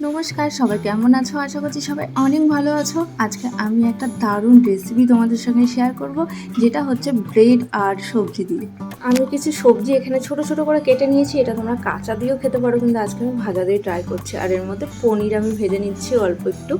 No নমস্কার, সবাই কেমন আছো? আশা করছি সবাই অনেক ভালো আছো। আজকে আমি একটা দারুণ রেসিপি তোমাদের সঙ্গে শেয়ার করব, যেটা হচ্ছে ব্রেড আর সবজি দিয়ে। আমি কিছু সবজি এখানে ছোট ছোট করে কেটে নিয়েছি, এটা তোমরা কাঁচা দিয়েও খেতে পারো, কিন্তু আজকে আমি ভাজা দিয়ে ট্রাই করছি। আর এর মধ্যে পনির আমি ভেজে নিচ্ছি অল্প একটু।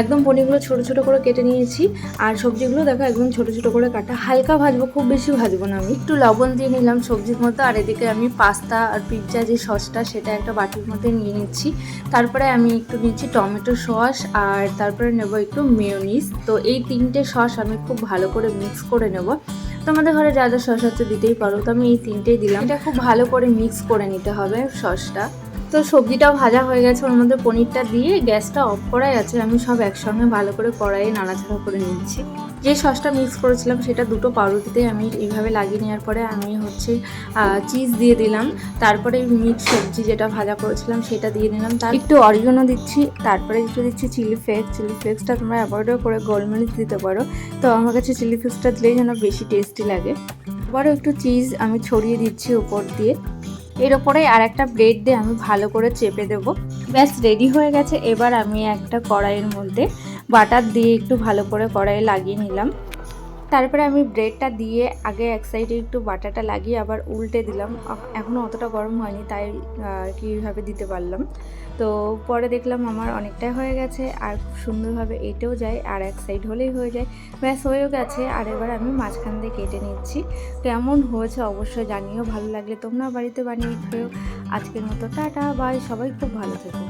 একদম পনিরগুলো ছোট ছোট করে কেটে নিয়েছি, আর সবজিগুলো দেখো একদম ছোট ছোট করে কাটা। হালকা ভাজবো, খুব বেশি ভাজবো না আমি। একটু লবণ দিয়ে নিলাম সবজির মধ্যে, আর এদিকে আমি পাস্তা আর পিৎজা যে সসটা সেটা একটা বাটির মধ্যে নিয়ে নিচ্ছি। তারপরে আমি একটু নিচ্ছি টমেটো সস আর তারপরে নেব একটু মেয়নিস তো এই তিনটে সস আমি খুব ভালো করে মিক্স করে নেব। তোমাদের ঘরে যা যা সস আছে দিতেই পারো। তো আমি এই তিনটেই দিলাম। এটা খুব ভালো করে মিক্স করে নিতে হবে সসটা। তো সবজিটাও ভাজা হয়ে গেছে, ওর মধ্যে পনিরটা দিয়ে গ্যাসটা অফ করাই আছে, আমি সব একসঙ্গে ভালো করে কড়াইয়ে নাড়াচাড়া করে নিচ্ছি। যে সসটা মিক্স করেছিলাম, সেটা দুটো পাউরুটিতে আমি এইভাবে লাগিয়ে নেওয়ার পরে আমি হচ্ছে চিজ দিয়ে দিলাম। তারপরে মিক্স সবজি যেটা ভাজা করেছিলাম, সেটা দিয়ে দিলাম। তার একটু অরিগনো দিচ্ছি, তারপরে একটু দিচ্ছি চিলি ফ্লেক্স চিলি ফ্লেক্সটা তোমরা অ্যাভয়েডও করে গোলমরিচ দিতে পারো। তো আমার কাছে চিলি ফ্লেক্সটা দিলেই যেন বেশি টেস্টি লাগে। আবারও একটু চিজ আমি ছড়িয়ে দিচ্ছি উপর দিয়ে। এর ওপরে আর একটা ব্রেড দিয়ে আমি ভালো করে চেপে দেব। ব্যাস, রেডি হয়ে গেছে। এবার আমি একটা কড়াইয়ের মধ্যে বাটার দিয়ে একটু ভালো করে কড়াইয়ে লাগিয়ে নিলাম। তারপরে আমি ব্রেডটা দিয়ে আগে এক সাইডে একটু বাটাটা লাগিয়ে আবার উল্টে দিলাম। এখনও অতটা গরম হয়নি, তাই আর কি দিতে পারলাম। তো পরে দেখলাম আমার অনেকটাই হয়ে গেছে, আর খুব সুন্দরভাবে এটেও যায়, আর এক সাইড হলেই হয়ে যায়। ব্যাস, হয়েও গেছে, আর এবার আমি মাঝখান দিয়ে কেটে নিচ্ছি। কেমন হয়েছে অবশ্যই জানিও, ভালো লাগলে তোমরা বাড়িতে বানিয়ে খেও আজকের মতো টাটা, বাই, সবাই খুব ভালো থেকো।